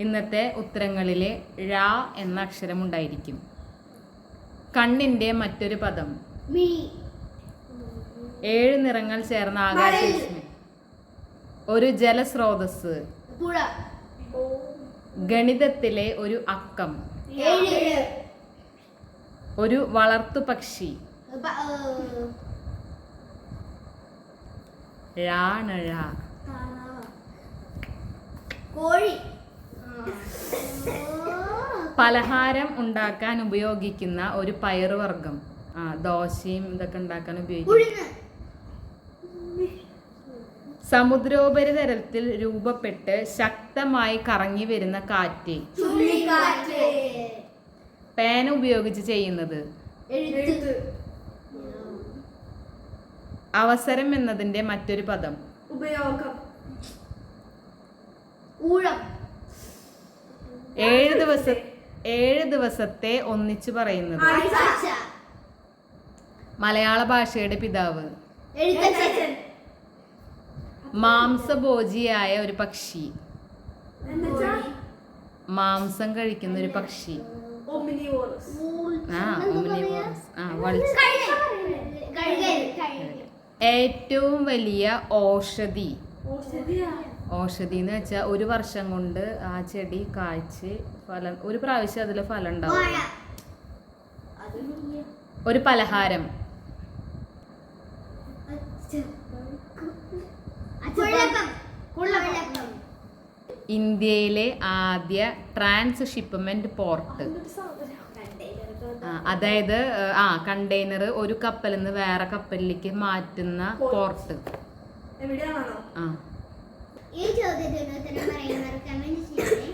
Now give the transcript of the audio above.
ഇന്നത്തെ ഉത്തരങ്ങളിലെ ഴ എന്ന അക്ഷരം ഉണ്ടായിരിക്കും കണ്ണിന്റെ മറ്റൊരു പദം. ഏഴ് നിറങ്ങൾ ചേർന്ന ആകാശ ഒരു ജലസ്രോതസ് ഗണിതത്തിലെ ഒരു അക്കം. ഒരു വളർത്തു പക്ഷി. കോഴി. പലഹാരം ഉണ്ടാക്കാൻ ഉപയോഗിക്കുന്ന ഒരു പയറുവർഗം ആ ദോശയും ഇതൊക്കെ ഉണ്ടാക്കാൻ ഉപയോഗിക്കും. സമുദ്രോപരിതലത്തിൽ രൂപപ്പെട്ട് ശക്തമായി കറങ്ങി വരുന്ന കാറ്റ്. പേന ഉപയോഗിച്ച് ചെയ്യുന്നത്. അവസരം എന്നതിന്റെ മറ്റൊരു പദം. ഉപയോഗം. ഊഴം. ഏഴ് ദിവസ ഏഴ് ദിവസത്തെ ഒന്നിച്ചു പറയുന്നത്. മലയാള ഭാഷയുടെ പിതാവ്. മാംസഭോജിയായ ഒരു പക്ഷി. മാംസം കഴിക്കുന്ന ഒരു പക്ഷി. ആ omnivorous. ആ വളിച്ച് ഏറ്റവും വലിയ ഔഷധി ഔഷധി എന്ന് വെച്ചാൽ ഒരു വർഷം കൊണ്ട് ആ ചെടി കായ്ച്ച് ഫലം ഒരു പ്രാവശ്യം അതിൽ ഫലം ഉണ്ടാവും. ഒരു പലഹാരം. ഇന്ത്യയിലെ ആദ്യ ട്രാൻസ് ഷിപ്മെന്റ് പോർട്ട് അതായത് ആ കണ്ടെയ്നർ ഒരു കപ്പലിൽ നിന്ന് വേറെ കപ്പലിലേക്ക് മാറ്റുന്ന പോർട്ട്. എവിടെയാണോ? ഈ ചോദ്യത്തിന് ഉത്തരം പറയാൻ കമന്റ് ചെയ്യണേ